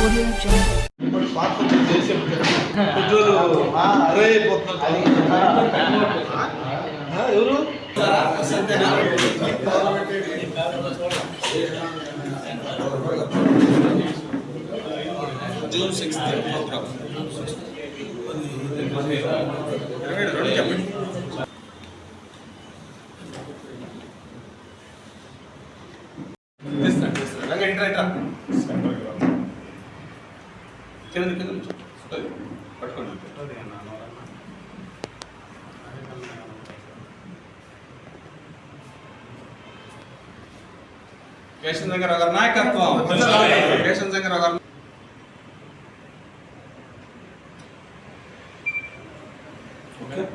ఎవరు June sixth. Programme రెండు చెప్పండి. శంకర్ దగ్గర గారి నాయకత్వం కేశన్ దగ్గర గారు ఓకే సార్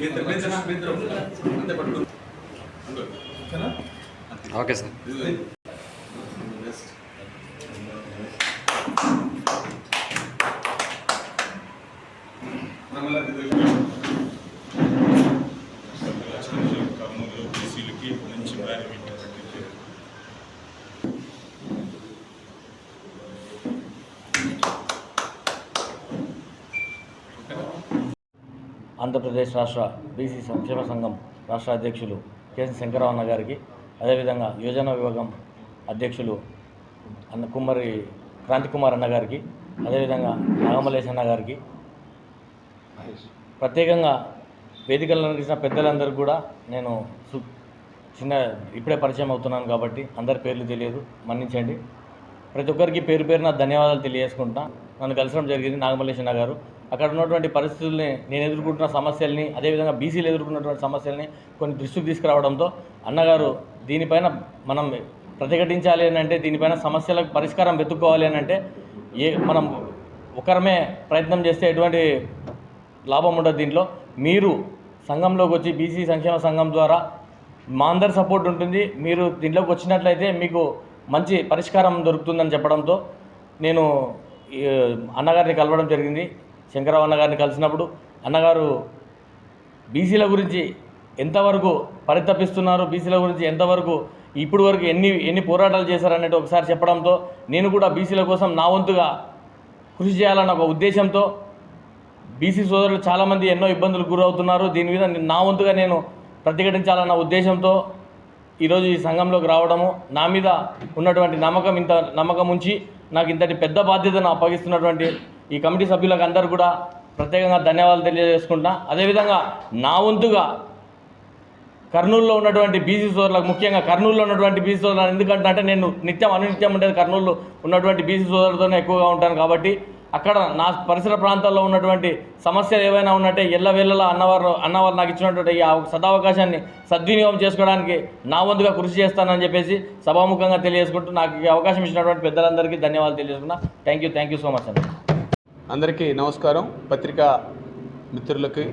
ఇద్దరు పెంచనా ఇద్దరు అంతే పట్టుకో ఓకేనా ఓకే సార్ ఇది కర్నూలు బీసీలకి మంచి బెనిఫిట్ ప్రకటించారు ఆంధ్రప్రదేశ్ రాష్ట్ర బీసీ సంక్షేమ సంఘం రాష్ట్ర అధ్యక్షులు కేసీ శంకరరావు గారికి అదేవిధంగా యోజన విభాగం అధ్యక్షులు అన్న కుమ్మరి క్రాంతికుమార్ అన్న గారికి అదేవిధంగా నాగమలేశ్ అన్న గారికి. ప్రత్యేకంగా వేదికలను నడిచిన పెద్దలందరికీ కూడా నేను సు చిన్న ఇప్పుడే పరిచయం అవుతున్నాను కాబట్టి అందరి పేర్లు తెలియదు మన్నించండి. ప్రతి ఒక్కరికి పేరు పేరున ధన్యవాదాలు తెలియజేసుకుంటా నన్ను కలిసడం జరిగింది నాగమల్లేశన్న గారు. అక్కడ ఉన్నటువంటి పరిస్థితుల్ని నేను ఎదుర్కొంటున్న సమస్యల్ని అదేవిధంగా బీసీలు ఎదుర్కొన్నటువంటి సమస్యల్ని కొన్ని దృష్టికి తీసుకురావడంతో అన్నగారు దీనిపైన మనం ప్రతిఘటించాలి అని అంటే దీనిపైన సమస్యలకు పరిష్కారం వెతుక్కోవాలి అని అంటే ఏ మనం ఒకరమే ప్రయత్నం చేస్తే ఎటువంటి లాభం ఉండదు దీంట్లో. మీరు సంఘంలోకి వచ్చి బీసీ సంక్షేమ సంఘం ద్వారా మా అందరి సపోర్ట్ ఉంటుంది. మీరు దీంట్లోకి వచ్చినట్లయితే మీకు మంచి పరిష్కారం దొరుకుతుందని చెప్పడంతో నేను అన్నగారిని కలవడం జరిగింది. శంకరరావు అన్నగారిని కలిసినప్పుడు అన్నగారు బీసీల గురించి ఎంతవరకు పరితపిస్తున్నారు? బీసీల గురించి ఎంతవరకు ఇప్పుడు వరకు ఎన్ని ఎన్ని పోరాటాలు చేశారనేది ఒకసారి చెప్పడంతో నేను కూడా బీసీల కోసం నా వంతుగా కృషి చేయాలన్న ఒక ఉద్దేశంతో బీసీ సోదరులు చాలామంది ఎన్నో ఇబ్బందులకు గురవుతున్నారు. దీని మీద నా వంతుగా నేను ప్రతిఘటించాలన్న ఉద్దేశంతో ఈరోజు ఈ సంఘంలోకి రావడము నా మీద ఉన్నటువంటి నమ్మకం ఇంత నమ్మకం ఉంచి నాకు ఇంతటి పెద్ద బాధ్యతను అప్పగిస్తున్నటువంటి ఈ కమిటీ సభ్యులకు అందరూ కూడా ప్రత్యేకంగా ధన్యవాదాలు తెలియజేసుకుంటా అదేవిధంగా నా వంతుగా కర్నూలులో ఉన్నటువంటి బీసీ సోదరులకు ముఖ్యంగా కర్నూలులో ఉన్నటువంటి బీసీ సోదరులు ఎందుకంటే అంటే నేను నిత్యం అనునిత్యం ఉండేది కర్నూలులో ఉన్నటువంటి బీసీ సోదరులతోనే ఎక్కువగా ఉంటాను కాబట్టి అక్కడ నా పరిసర ప్రాంతాల్లో ఉన్నటువంటి సమస్యలు ఏవైనా ఉన్నట్టే ఎల్లవేళలా అన్నవారు అన్నవారు నాకు ఇచ్చినటువంటి ఈ సదావకాశాన్ని సద్వినియోగం చేసుకోవడానికి నా వంతుగా కృషి చేస్తానని చెప్పేసి సభాముఖంగా తెలియజేసుకుంటూ నాకు ఈ అవకాశం ఇచ్చినటువంటి పెద్దలందరికీ ధన్యవాదాలు తెలియజేసుకున్నా. Thank you thank you so much అండి అందరికీ నమస్కారం. పత్రికా మిత్రులకి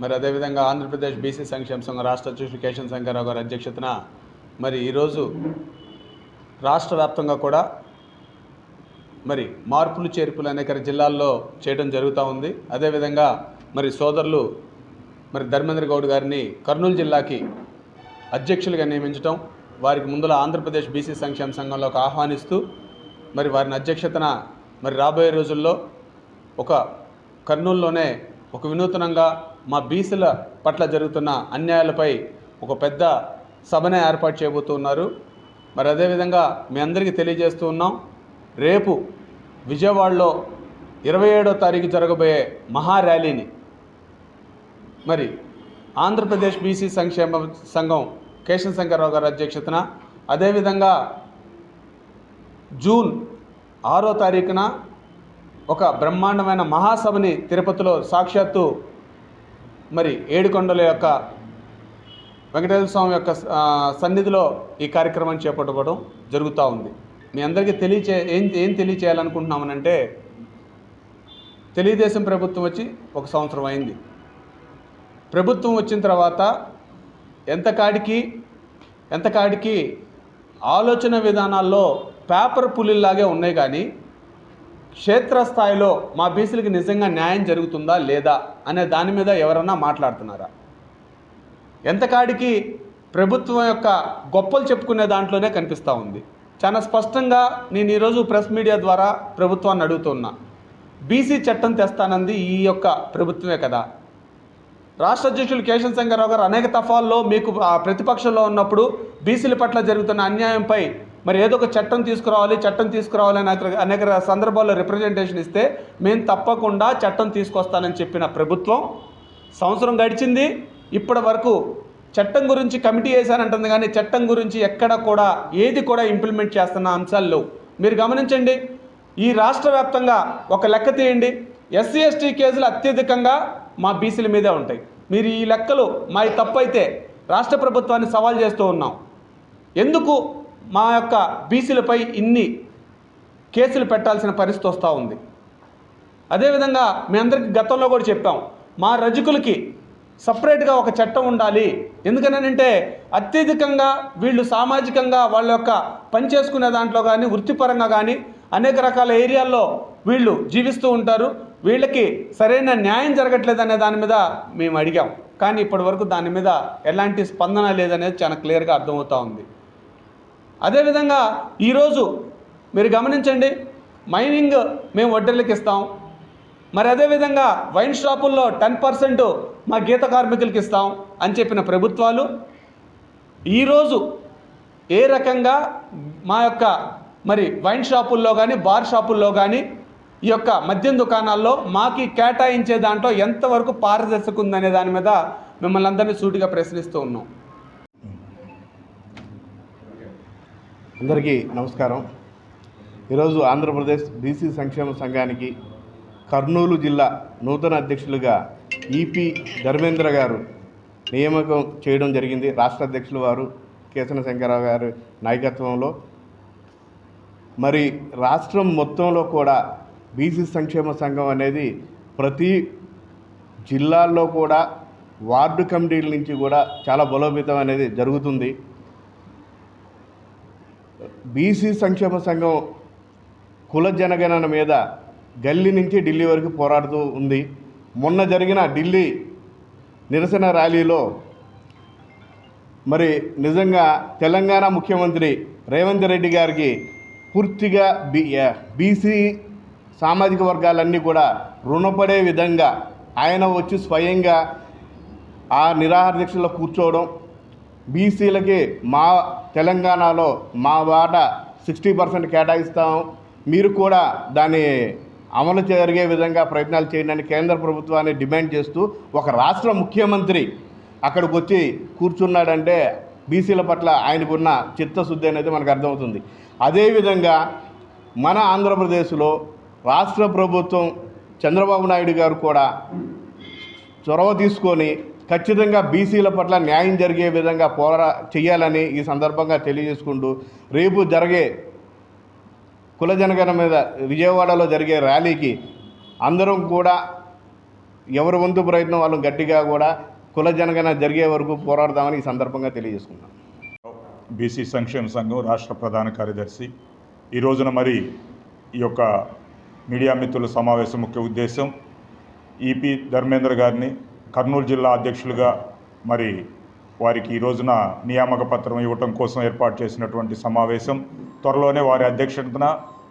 మరి అదేవిధంగా ఆంధ్రప్రదేశ్ బీసీ సంక్షేమ సంఘం రాష్ట్ర అధ్యక్షుడు కేశవ శంకరరావు గారి అధ్యక్షతన మరి ఈరోజు రాష్ట్ర వ్యాప్తంగా కూడా మరి మార్పులు చేర్పులు అనేక జిల్లాల్లో చేయడం జరుగుతూ ఉంది. అదేవిధంగా మరి సోదరులు మరి ధర్మేంద్ర గౌడ్ గారిని కర్నూలు జిల్లాకి అధ్యక్షులుగా నియమించడం వారికి ముందుల ఆంధ్రప్రదేశ్ బీసీ సంక్షేమ సంఘంలోకి ఆహ్వానిస్తూ మరి వారిని అధ్యక్షతన మరి రాబోయే రోజుల్లో ఒక కర్నూలులోనే ఒక వినూతనంగా మా బీసీల పట్ల జరుగుతున్న అన్యాయాలపై ఒక పెద్ద సభనే ఏర్పాటు చేయబోతున్నారు మరి అదేవిధంగా మీ అందరికీ తెలియజేస్తూ ఉన్నాం. రేపు విజయవాడలో ఇరవై ఏడో తారీఖు జరగబోయే మహా ర్యాలీని మరి ఆంధ్రప్రదేశ్ బీసీ సంక్షేమ సంఘం కేశవ శంకర్రావు గారి అధ్యక్షతన అదేవిధంగా జూన్ ఆరో తారీఖున ఒక బ్రహ్మాండమైన మహాసభని తిరుపతిలో సాక్షాత్తు మరి ఏడుకొండల యొక్క వెంకటేశ్వర స్వామి యొక్క సన్నిధిలో ఈ కార్యక్రమం చేపట్టుకోవడం జరుగుతూ ఉంది. మీ అందరికీ తెలియచే ఏం ఏం తెలియచేయాలనుకుంటున్నామనంటే తెలుగుదేశం ప్రభుత్వం వచ్చి ఒక సంవత్సరం అయింది. ప్రభుత్వం వచ్చిన తర్వాత ఎంత కాడికి ఎంత కాడికి ఆలోచన విధానాల్లో పేపర్ పులిల్లాగే ఉన్నాయి కానీ క్షేత్రస్థాయిలో మా బీసీలకి నిజంగా న్యాయం జరుగుతుందా లేదా అనే దాని మీద ఎవరన్నా మాట్లాడుతున్నారా? ఎంతకాడికి ప్రభుత్వం యొక్క గొప్పలు చెప్పుకునే దాంట్లోనే కనిపిస్తూ ఉంది. చాలా స్పష్టంగా నేను ఈరోజు ప్రెస్ మీడియా ద్వారా ప్రభుత్వాన్ని అడుగుతున్నా. బీసీ చట్టం తెస్తానంది ఈ యొక్క ప్రభుత్వమే కదా. రాష్ట్ర అధ్యక్షులు కేశవ శంకర్రావు గారు అనేక తఫాల్లో మీకు ఆ ప్రతిపక్షంలో ఉన్నప్పుడు బీసీల పట్ల జరుగుతున్న అన్యాయంపై మరి ఏదో ఒక చట్టం తీసుకురావాలి చట్టం తీసుకురావాలి అని అనేక- సందర్భాల్లో రిప్రజెంటేషన్ ఇస్తే మేము తప్పకుండా చట్టం తీసుకొస్తానని చెప్పిన ప్రభుత్వం సంవత్సరం గడిచింది. ఇప్పటి వరకు చట్టం గురించి కమిటీ వేశానంటుంది కానీ చట్టం గురించి ఎక్కడ కూడా ఏది కూడా ఇంప్లిమెంట్ చేస్తున్న అంశాలు లేవు. మీరు గమనించండి ఈ రాష్ట్ర వ్యాప్తంగా ఒక లెక్క తీయండి. ఎస్సీ ఎస్టీ కేసులు అత్యధికంగా మా బీసీల మీదే ఉంటాయి. మీరు ఈ లెక్కలు మా తప్పైతే రాష్ట్ర ప్రభుత్వాన్ని సవాల్ చేస్తూ ఉన్నాం. ఎందుకు మా యొక్క బీసీలపై ఇన్ని కేసులు పెట్టాల్సిన పరిస్థితి వస్తూ ఉంది. అదేవిధంగా మీ అందరికీ గతంలో కూడా చెప్పాం మా రజకులకి సపరేట్గా ఒక చట్టం ఉండాలి. ఎందుకనంటే అత్యధికంగా వీళ్ళు సామాజికంగా వాళ్ళ యొక్క పని చేసుకునే దాంట్లో కానీ వృత్తిపరంగా కానీ అనేక రకాల ఏరియాల్లో వీళ్ళు జీవిస్తూ ఉంటారు. వీళ్ళకి సరైన న్యాయం జరగట్లేదు అనే దాని మీద మేము అడిగాం. కానీ ఇప్పటి వరకు దాని మీద ఎలాంటి స్పందన లేదనేది చాలా క్లియర్గా అర్థమవుతూ ఉంది. అదేవిధంగా ఈరోజు మీరు గమనించండి మైనింగ్ మేము వడ్డీలకు ఇస్తాం. మరి అదేవిధంగా వైన్ షాపుల్లో టెన్ పర్సెంట్ మా గీత కార్మికులకి ఇస్తాం అని చెప్పిన ప్రభుత్వాలు ఈరోజు ఏ రకంగా మా యొక్క మరి వైన్ షాపుల్లో కానీ బార్ షాపుల్లో కానీ ఈ యొక్క మద్యం దుకాణాల్లో మాకి కేటాయించే దాంట్లో ఎంతవరకు పారదర్శక ఉందనే దాని మీద మిమ్మల్ని అందరినీ సూటిగా ప్రశ్నిస్తూ ఉన్నాం. అందరికీ నమస్కారం. ఈరోజు ఆంధ్రప్రదేశ్ బీసీ సంక్షేమ సంఘానికి కర్నూలు జిల్లా నూతన అధ్యక్షులుగా ఈపీ ధర్మేంద్ర గారు నియామకం చేయడం జరిగింది. రాష్ట్ర అధ్యక్షులు వారు కేసన శంకరరావు గారి నాయకత్వంలో. మరి రాష్ట్రం మొత్తంలో కూడా బీసీ సంక్షేమ సంఘం అనేది ప్రతి జిల్లాల్లో కూడా వార్డు కమిటీల నుంచి కూడా చాలా బలోపేతం అనేది జరుగుతుంది. బీసీ సంక్షేమ సంఘం కుల జనగణన మీద గల్లీ నుంచి ఢిల్లీ వరకు పోరాడుతూ ఉంది. మొన్న జరిగిన ఢిల్లీ నిరసన ర్యాలీలో మరి నిజంగా తెలంగాణ ముఖ్యమంత్రి రేవంత్ రెడ్డి గారికి పూర్తిగా బీ బీసీ సామాజిక వర్గాలన్నీ కూడా రుణపడే విధంగా ఆయన వచ్చి స్వయంగా ఆ నిరాహార దీక్షలో కూర్చోవడం బీసీలకి మా తెలంగాణలో మా వాట సిక్స్టీ పర్సెంట్ కేటాయిస్తాం. మీరు కూడా దాన్ని అమలు జరిగే విధంగా ప్రయత్నాలు చేయండి అని కేంద్ర ప్రభుత్వాన్ని డిమాండ్ చేస్తూ ఒక రాష్ట్ర ముఖ్యమంత్రి అక్కడికి వచ్చి కూర్చున్నాడంటే బీసీల పట్ల ఆయనకున్న చిత్తశుద్ధి అనేది మనకు అర్థమవుతుంది. అదేవిధంగా మన ఆంధ్రప్రదేశ్లో రాష్ట్ర ప్రభుత్వం చంద్రబాబు నాయుడు గారు కూడా చొరవ తీసుకొని ఖచ్చితంగా బీసీల పట్ల న్యాయం జరిగే విధంగా పోరా చేయాలని ఈ సందర్భంగా తెలియజేసుకుంటూ రేపు జరిగే కుల జనగణ మీద విజయవాడలో జరిగే ర్యాలీకి అందరం కూడా ఎవరి వంతు ప్రయత్నం వాళ్ళు గట్టిగా కూడా కుల జనగణ జరిగే వరకు పోరాడదామని ఈ సందర్భంగా తెలియజేసుకున్నాం బీసీ సంక్షేమ సంఘం రాష్ట్ర ప్రధాన కార్యదర్శి. ఈ రోజున మరి ఈ యొక్క మీడియా మిత్రుల సమావేశం ముఖ్య ఉద్దేశం. ఈపీ ధర్మేంద్ర గారిని కర్నూలు జిల్లా అధ్యక్షులుగా మరి వారికి ఈ రోజున నియామక పత్రం ఇవ్వటం కోసం ఏర్పాటు చేసినటువంటి సమావేశం. త్వరలోనే వారి అధ్యక్షతన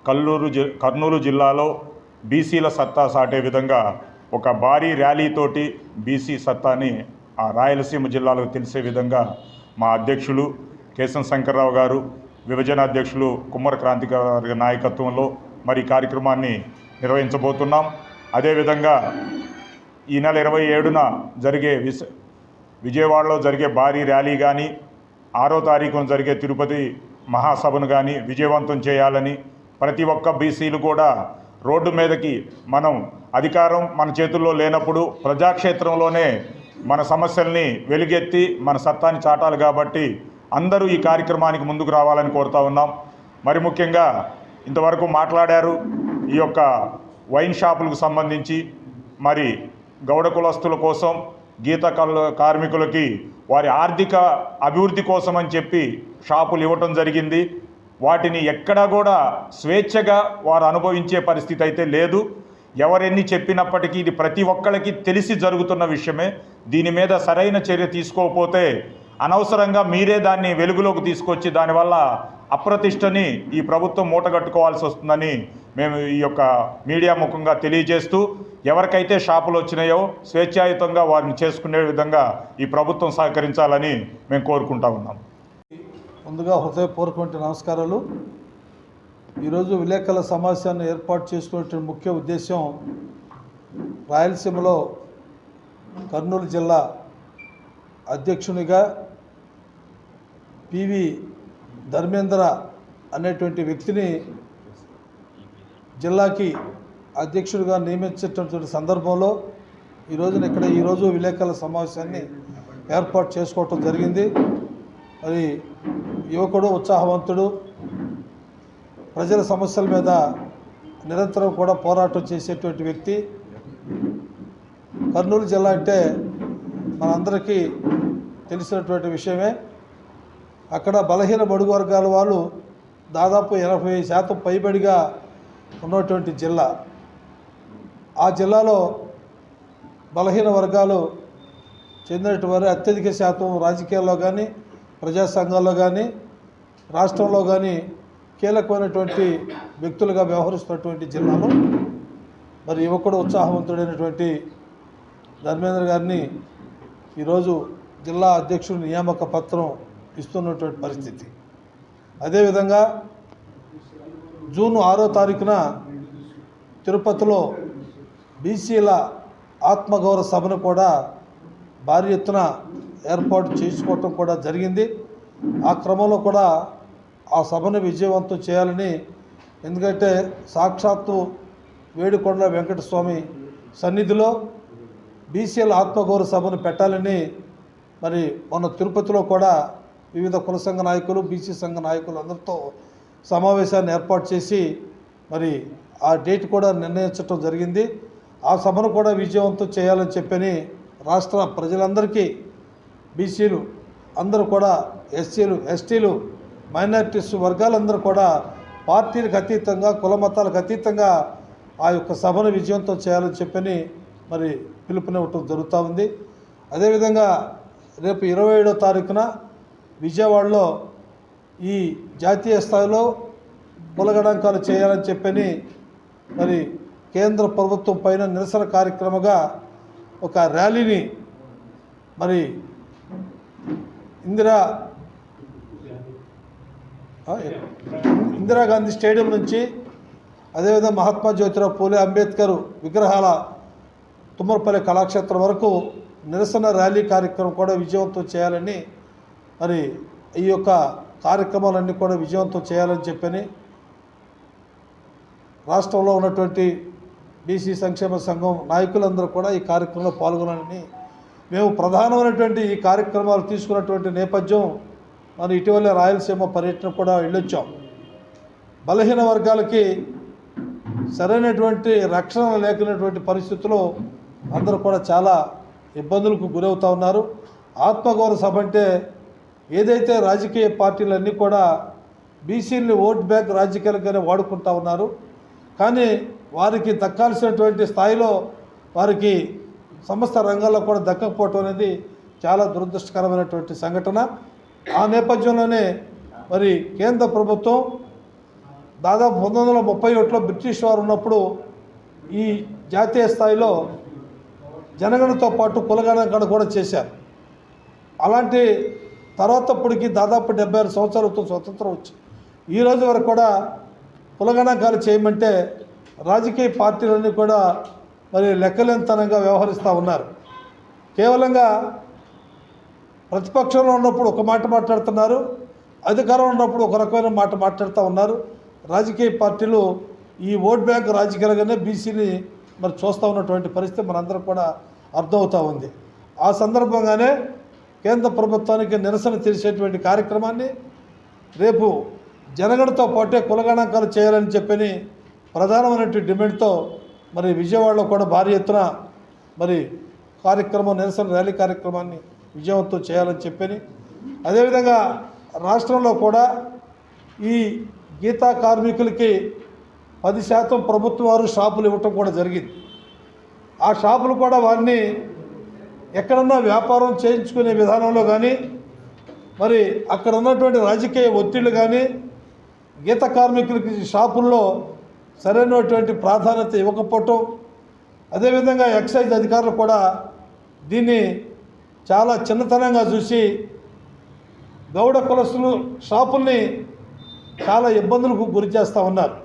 కల్లూరు జి కర్నూలు జిల్లాలో బీసీల సత్తా సాటే విధంగా ఒక భారీ ర్యాలీతోటి బీసీ సత్తాని ఆ రాయలసీమ జిల్లాలో తెలిసే విధంగా మా అధ్యక్షులు కేశం శంకర్రావు గారు విభజన అధ్యక్షులు కుమ్మర క్రాంతి గారి నాయకత్వంలో మరి కార్యక్రమాన్ని నిర్వహించబోతున్నాం. అదేవిధంగా ఈ నెల ఇరవై ఏడున జరిగే విశ విజయవాడలో జరిగే భారీ ర్యాలీ కానీ ఆరో తారీఖున జరిగే తిరుపతి మహాసభను కానీ విజయవంతం చేయాలని ప్రతి ఒక్క బీసీలు కూడా రోడ్డు మీదకి మనం అధికారం మన చేతుల్లో లేనప్పుడు ప్రజాక్షేత్రంలోనే మన సమస్యల్ని వెలుగెత్తి మన సత్తాని చాటాలి కాబట్టి అందరూ ఈ కార్యక్రమానికి ముందుకు రావాలని కోరుతా ఉన్నాం. మరి ముఖ్యంగా ఇంతవరకు మాట్లాడారు ఈ యొక్క వైన్ షాపులకు సంబంధించి మరి గౌడ కులస్తుల కోసం గీత కార్మికులకి వారి ఆర్థిక అభివృద్ధి కోసం అని చెప్పి షాపులు ఇవ్వటం జరిగింది. వాటిని ఎక్కడా కూడా స్వేచ్ఛగా వారు అనుభవించే పరిస్థితి అయితే లేదు. ఎవరెన్ని చెప్పినప్పటికీ ఇది ప్రతి ఒక్కరికి తెలిసి జరుగుతున్న విషయమే. దీని మీద సరైన చర్య తీసుకోకపోతే అనవసరంగా మీరే దాన్ని వెలుగులోకి తీసుకొచ్చి దానివల్ల అప్రతిష్టని ఈ ప్రభుత్వం మూటగట్టుకోవాల్సి వస్తుందని మేము ఈ యొక్క మీడియా ముఖంగా తెలియజేస్తూ ఎవరికైతే షాపులు వచ్చినాయో స్వేచ్ఛాయుతంగా వారిని చేసుకునే విధంగా ఈ ప్రభుత్వం సహకరించాలని మేము కోరుకుంటా ఉన్నాం. ముందుగా హృదయపూర్వకమైన నమస్కారాలు. ఈరోజు విలేకరుల సమావేశాన్ని ఏర్పాటు చేసుకునే ముఖ్య ఉద్దేశం రాయలసీమలో కర్నూలు జిల్లా అధ్యక్షునిగా పివి ధర్మేంద్ర అనేటువంటి వ్యక్తిని జిల్లాకి అధ్యక్షుడిగా నియమించేటటువంటి సందర్భంలో ఈ రోజున ఇక్కడ ఈరోజు విలేకరుల సమావేశాన్ని ఏర్పాటు చేసుకోవటం జరిగింది. మరి యువకుడు ఉత్సాహవంతుడు ప్రజల సమస్యల మీద నిరంతరం కూడా పోరాటం చేసేటువంటి వ్యక్తి. కర్నూలు జిల్లా అంటే మనందరికీ తెలిసినటువంటి విషయమే. అక్కడ బలహీన బడుగు వర్గాల వాళ్ళు దాదాపు ఎనభై శాతం పైబడిగా ఉన్నటువంటి జిల్లా. ఆ జిల్లాలో బలహీన వర్గాలు చెందినటువంటి వారు అత్యధిక శాతం రాజకీయాల్లో కానీ ప్రజా సంఘాల్లో కానీ రాష్ట్రంలో కానీ కీలకమైనటువంటి వ్యక్తులుగా వ్యవహరిస్తున్నటువంటి జిల్లాలో మరి యువకుడు ఉత్సాహవంతుడైనటువంటి ధర్మేంద్ర గారిని ఈరోజు జిల్లా అధ్యక్షుడి నియామక పత్రం ఇస్తున్నటువంటి పరిస్థితి. అదేవిధంగా జూన్ ఆరో తారీఖున తిరుపతిలో బీసీల ఆత్మగౌరవ సభను కూడా భారీ ఎత్తున ఏర్పాటు చేసుకోవటం కూడా జరిగింది. ఆ క్రమంలో కూడా ఆ సభను విజయవంతం చేయాలని ఎందుకంటే సాక్షాత్తు వేడుకొండ వెంకటస్వామి సన్నిధిలో బీసీల ఆత్మగౌరవ సభను పెట్టాలని మరి మన తిరుపతిలో కూడా వివిధ కుల సంఘ నాయకులు బీసీ సంఘ నాయకులు అందరితో సమావేశాన్ని ఏర్పాటు చేసి మరి ఆ డేట్ కూడా నిర్ణయించడం జరిగింది. ఆ సభను కూడా విజయవంతం చేయాలని చెప్పని రాష్ట్ర ప్రజలందరికీ బీసీలు అందరూ కూడా ఎస్సీలు ఎస్టీలు మైనారిటీస్ వర్గాలందరూ కూడా పార్టీలకు అతీతంగా కుల మతాలకు అతీతంగా ఆ యొక్క సభను విజయంతో చేయాలని చెప్పని మరి పిలుపునివ్వటం జరుగుతూ ఉంది. అదేవిధంగా రేపు ఇరవై ఏడో తారీఖున విజయవాడలో ఈ జాతీయ స్థాయిలో బలగణాంకాలు చేయాలని చెప్పని మరి కేంద్ర ప్రభుత్వం పైన నిరసన కార్యక్రమంగా ఒక ర్యాలీని మరి ఇందిరా ఇందిరాగాంధీ స్టేడియం నుంచి అదేవిధంగా మహాత్మా జ్యోతిరావు పూలే అంబేద్కర్ విగ్రహాల తుమ్మరపల్లి కళాక్షేత్రం వరకు నిరసన ర్యాలీ కార్యక్రమం కూడా విజయవంతం చేయాలని మరి ఈ యొక్క కార్యక్రమాలన్నీ కూడా విజయవంతం చేయాలని చెప్పని రాష్ట్రంలో ఉన్నటువంటి బీసీ సంక్షేమ సంఘం నాయకులందరూ కూడా ఈ కార్యక్రమంలో పాల్గొనాలని మేము ప్రధానమైనటువంటి ఈ కార్యక్రమాలు తీసుకున్నటువంటి నేపథ్యం మనం ఇటీవలే రాయలసీమ పర్యటన కూడా వెళ్ళొచ్చాం. బలహీన వర్గాలకి సరైనటువంటి రక్షణ లేకున్నటువంటి పరిస్థితుల్లో అందరూ కూడా చాలా ఇబ్బందులకు గురవుతూ ఉన్నారు. ఆత్మగౌరవ సభ అంటే ఏదైతే రాజకీయ పార్టీలన్నీ కూడా బీసీని ఓట్ బ్యాంక్ రాజకీయాలుగానే వాడుకుంటా ఉన్నారు కానీ వారికి దక్కాల్సినటువంటి స్థాయిలో వారికి సమస్త రంగాల్లో కూడా దక్కకపోవటం అనేది చాలా దురదృష్టకరమైనటువంటి సంఘటన. ఆ నేపథ్యంలోనే మరి కేంద్ర ప్రభుత్వం దాదాపు పంతొమ్మిది వందల ముప్పై ఒకటిలో బ్రిటిష్ వారు ఉన్నప్పుడు ఈ జాతీయ స్థాయిలో జనగణతో పాటు కులగణన కూడా చేశారు. అలాంటి తర్వాత ఇప్పటికి దాదాపు డెబ్బై ఆరు సంవత్సరాలతో స్వతంత్రం వచ్చి ఈ రోజు వరకు కూడా కులగణాంకాలు చేయమంటే రాజకీయ పార్టీలన్నీ కూడా మరి లెక్కలేనితనంగా వ్యవహరిస్తూ ఉన్నారు. కేవలంగా ప్రతిపక్షంలో ఉన్నప్పుడు ఒక మాట మాట్లాడుతున్నారు అధికారం ఉన్నప్పుడు ఒక రకమైన మాట మాట్లాడుతూ ఉన్నారు. రాజకీయ పార్టీలు ఈ ఓట్ బ్యాంక్ రాజకీయాలుగానే బీసీని మరి చూస్తూ ఉన్నటువంటి పరిస్థితి మనందరం కూడా అర్థమవుతూ ఉంది. ఆ సందర్భంగానే కేంద్ర ప్రభుత్వానికి నిరసన తెలిసేటువంటి కార్యక్రమాన్ని రేపు జనగణతో పాటే కులగణాంకాలు చేయాలని చెప్పని ప్రధానమైనటువంటి డిమాండ్తో మరి విజయవాడలో కూడా భారీ ఎత్తున మరి కార్యక్రమం నిరసన ర్యాలీ కార్యక్రమాన్ని విజయవంతం చేయాలని చెప్పని అదేవిధంగా రాష్ట్రంలో కూడా ఈ గీతా కార్మికులకి పది శాతం ప్రభుత్వం వారు షాపులు ఇవ్వటం కూడా జరిగింది. ఆ షాపులు కూడా వారిని ఎక్కడన్నా వ్యాపారం చేయించుకునే విధానంలో కానీ మరి అక్కడ ఉన్నటువంటి రాజకీయ ఒత్తిళ్ళు కానీ గీత కార్మికులకి షాపుల్లో సరైనటువంటి ప్రాధాన్యత ఇవ్వకపోవటం అదేవిధంగా ఎక్సైజ్ అధికారులు కూడా దీన్ని చాలా చిన్నతనంగా చూసి గౌడ కులస్తులు షాపుల్ని చాలా ఇబ్బందులకు గురి చేస్తూ ఉన్నారు.